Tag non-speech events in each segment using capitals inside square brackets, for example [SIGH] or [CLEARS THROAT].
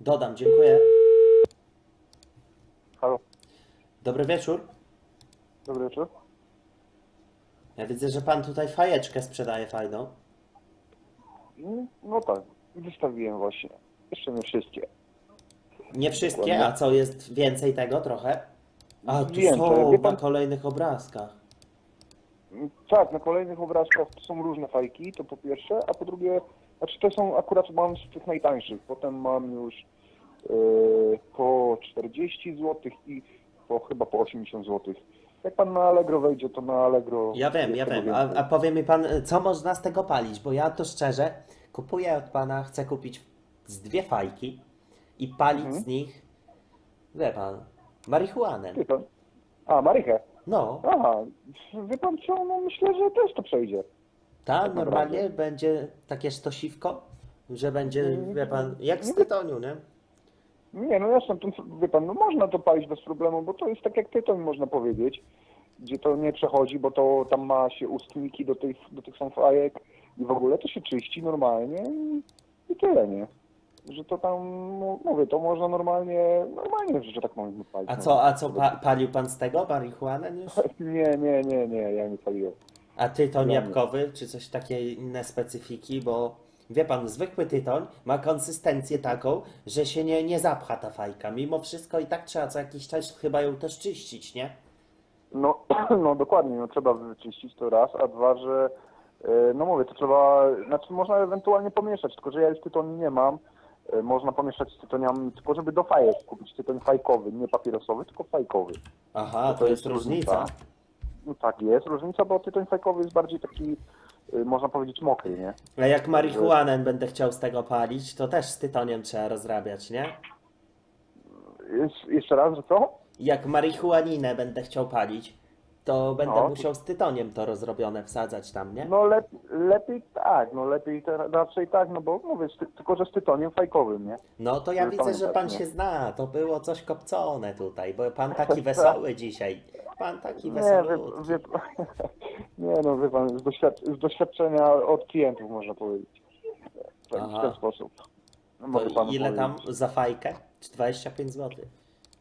Dodam, dziękuję. Halo, Dobry wieczór. dobry wieczór. Ja widzę, że pan tutaj fajeczkę sprzedaje fajną. Mm, No tak, wystawiłem właśnie. Jeszcze nie wszystkie. Nie wszystkie, Dokładnie. a co jest więcej tego trochę? A tu Więcej. są Wie na pan- kolejnych obrazkach. Mm, Tak, na kolejnych obrazkach są różne fajki, to po pierwsze, a po drugie, znaczy to są akurat mam z tych najtańszych, potem mam już yy, po 40 zł i po chyba po 80 zł. Jak pan na Allegro wejdzie, to na Allegro... Ja wiem, ja wiem. A, a powie mi pan, co można z tego palić? Bo ja to szczerze kupuję od pana, chcę kupić z dwie fajki i palić Mhm. z nich, wie pan, marihuanę. Pan? A, Marychę. No, Aha, wie pan co, no myślę, że też to przejdzie. Tak, Tak normalnie naprawdę. będzie takie sztosiwko, że będzie, wie pan, jak z tytoniu, nie? Nie, no jasne, to, wie pan, no można to palić bez problemu, bo to jest tak jak tytoń można powiedzieć, gdzie to nie przechodzi, bo to tam ma się ustniki do tych, do tych są fajek i w ogóle to się czyści normalnie i, i tyle, nie? Że to tam, no, mówię, to można normalnie, normalnie, że tak powiem, palić. A no. co, a co pa, palił pan z tego, marihuanę już? [LAUGHS] Nie, nie, nie, nie, ja nie paliłem. A tytoń jabłkowy, czy coś takie inne specyfiki, bo wie pan, zwykły tytoń ma konsystencję taką, że się nie, nie zapcha ta fajka. Mimo wszystko i tak trzeba co jakiś czas chyba ją też czyścić, nie? No, [CLEARS THROAT] no dokładnie, no trzeba wyczyścić to raz, a dwa, że e, no mówię, to trzeba, znaczy można ewentualnie pomieszać, tylko że ja już tytoniu nie mam. E, Można pomieszać z tytoniami, tylko żeby do fajek kupić tytoń fajkowy, nie papierosowy, tylko fajkowy. Aha, to, to jest jest różnica. różnica. No tak jest, różnica, bo tytoń fajkowy jest bardziej taki, e, można powiedzieć, mokry, nie? A jak marihuanę będę chciał z tego palić, to też z tytoniem trzeba rozrabiać, nie? Jest, jeszcze raz, że co? Jak marihuaninę będę chciał palić, to będę No. musiał z tytoniem to rozrobione wsadzać tam, nie? No lep, lepiej tak, no lepiej te, raczej tak, no bo mówię, z ty, tylko że z tytoniem fajkowym, nie? No to ja widzę, że pan się zna. To było coś kopcone tutaj, bo pan [LAUGHS] taki wesoły dzisiaj. Pan taki Nie, wie, wesoły. wie, nie no, wie pan, z, doświad, z doświadczenia od klientów można powiedzieć. Tak, Aha. w ten sposób. Mogę To panu ile tam powiedzieć. za fajkę? Czy 25 zł?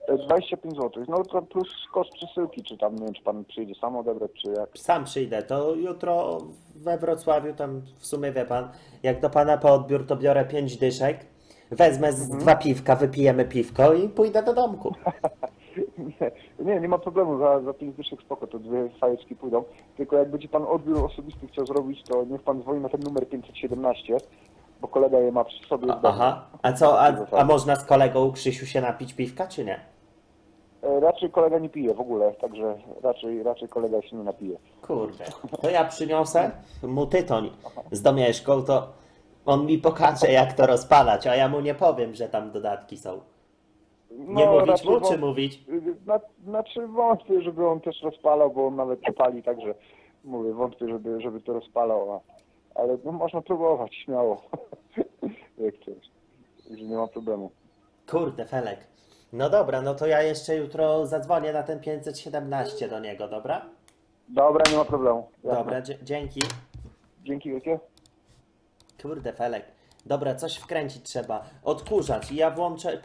E, 25 zł. No to plus koszt przesyłki, czy tam, nie wiem, czy pan przyjdzie sam odebrać, czy jak. Sam przyjdę. To jutro we Wrocławiu, tam w sumie wie pan, jak do pana po odbiór, to biorę 5 dyszek, wezmę z Mhm. dwa piwka, wypijemy piwko i pójdę do domku. [LAUGHS] [LAUGHS] Nie, nie, nie ma problemu, za, za 5 dyszek spoko, to dwie fajeczki pójdą. Tylko jak będzie pan odbiór osobisty chciał zrobić, to niech pan dzwoni na ten numer 517, bo kolega je ma przy sobie. domu. Aha. A co, a, a można z kolegą Krzysiu się napić piwka, czy nie? E, Raczej kolega nie pije w ogóle, także raczej, raczej kolega się nie napije. Kurde, to ja przyniosę mu tytoń z domieszką, to on mi pokaże jak to rozpalać, a ja mu nie powiem, że tam dodatki są. Nie No, mówić raczej mu, czy mówić? Na, znaczy wątpię, żeby on też rozpalał, bo on nawet nie pali, także mówię, wątpię, żeby, żeby to rozpalał, a, ale no, można próbować, śmiało, [LAUGHS] jak chcesz, także nie ma problemu. Kurde, Felek. No dobra, no to ja jeszcze jutro zadzwonię na ten 517 do niego, dobra? Dobra, nie ma problemu. Jasne. Dobra, dzie- dzięki. Dzięki wielkie. Kurde, Felek. Dobra, coś wkręcić trzeba. Odkurzacz i ja włączę,